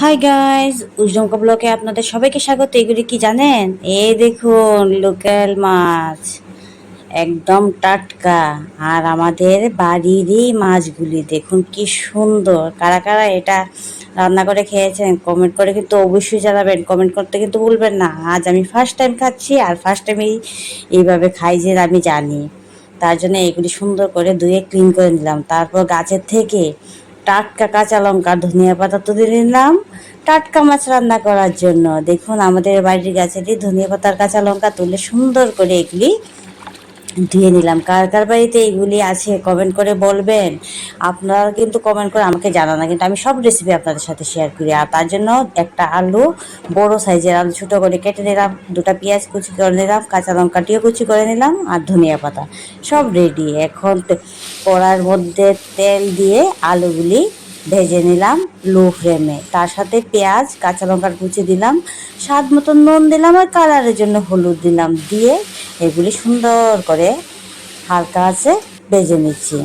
Hi guys উজমকা ব্লকে আপনাদের সবাইকে স্বাগত। এগুলি কি জানেন? এই দেখুন, লোকাল মাছ। একদম টাটকা। আর আমাদের বাড়িরই মাছগুলি, দেখুন কি সুন্দর। কারা কারা এটা রান্না করে খেয়েছেন কমেন্ট করে কিন্তু অবশ্যই জানাবেন। কমেন্ট করতে কিন্তু ভুলবেন না। আজ আমি ফার্স্ট টাইম খাচ্ছি, আর ফার্স্ট টাইমই এইভাবে খাই যে আমি জানি। তার জন্য এগুলি সুন্দর করে ধুয়ে ক্লিন করে নিলাম। তারপর গাছের থেকে টাটকা কাঁচা লঙ্কা, ধনিয়া পাতা তুলে নিলাম। টাটকা মাছ রান্না করার জন্য। দেখুন, আমাদের বাড়ির গাছেরই ধনিয়া পাতার কাঁচা লঙ্কা তুলে সুন্দর করে এগুলি ধুয়ে নিলাম। কার কার বাড়িতে এইগুলি আছে কমেন্ট করে বলবেন। আপনারা কিন্তু কমেন্ট করে আমাকে জানান। না কিন্তু আমি সব রেসিপি আপনাদের সাথে শেয়ার করি। আর তার জন্য একটা আলু, বড় সাইজের আলু, ছোটো করে কেটে নিলাম। দুটো পেঁয়াজ কুচি করে নিলাম, কাঁচা লঙ্কাটিও কুচি করে নিলাম, আর ধনিয়া পাতা। সব রেডি এখন কড়ার মধ্যে তেল দিয়ে আলুগুলি ভেজে নিলাম লো ফ্লেমে তার সাথে পেঁয়াজ, কাঁচা লঙ্কার কুচি দিলাম। স্বাদ মতো নুন দিলাম আর কালারের জন্য হলুদ দিলাম। দিয়ে এগুলি সুন্দর করে হালকা আছে বেজে নিচ্ছি।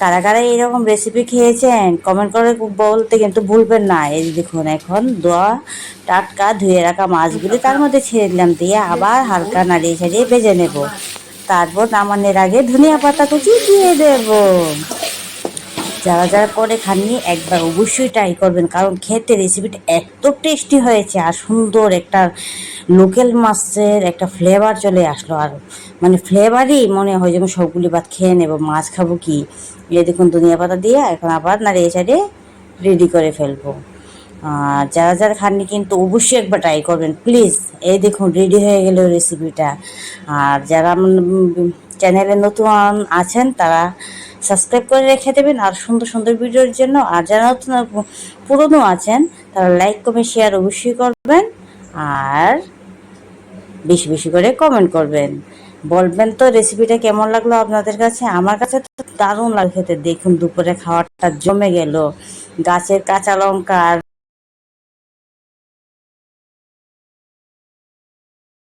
কারা কারা এইরকম রেসিপি খেয়েছেন কমেন্ট করে বলতে কিন্তু ভুলবেন না। এই দেখুন, এখন দোয়া টাটকা ধুয়ে রাখা মাছগুলি তার মধ্যে ছেড়ে দিলাম দিয়ে আবার হালকা নাড়িয়ে ছাড়িয়ে বেজে নেব। তারপর নামানের আগে ধনিয়া পাতা কুচি দিয়ে দেবো। যারা যারা করে খাননি, একবার অবশ্যই ট্রাই করবেন, কারণ খেতে রেসিপিটা এত টেস্টি হয়েছে আর সুন্দর একটা লোকাল মাছের একটা ফ্লেভার চলে আসলো। আর মানে ফ্লেভারই মনে হয় যেন সবগুলি ভাত খেয়ে নেব, মাছ খাব কি? এই দেখুন ধনিয়া পাতা দিয়ে এখন আবার নাড়িয়ে চাড়িয়ে রেডি করে ফেলব। আর যারা যারা খাননি কিন্তু অবশ্যই একবার ট্রাই করবেন প্লিজ এই দেখুন রেডি হয়ে গেল রেসিপিটা আর যারা চ্যানেলে নতুন আছেন, তারা সাবস্ক্রাইব করে রেখে দেবেন। আর সুন্দর সুন্দর ভিডিওর জন্য আর যারা পুরনো আছেন, তারা লাইক কমেন্ট শেয়ার অবশ্যই করবেন। আর বেশি বেশি করে কমেন্ট করবেন। বলবেন তো রেসিপিটা কেমন লাগল আপনাদের কাছে? আমার কাছে তো দারুণ লাগে খেতে। দেখুন দুপুরে খাওয়াটা জমে গেল। গাছের কাঁচা লঙ্কা আর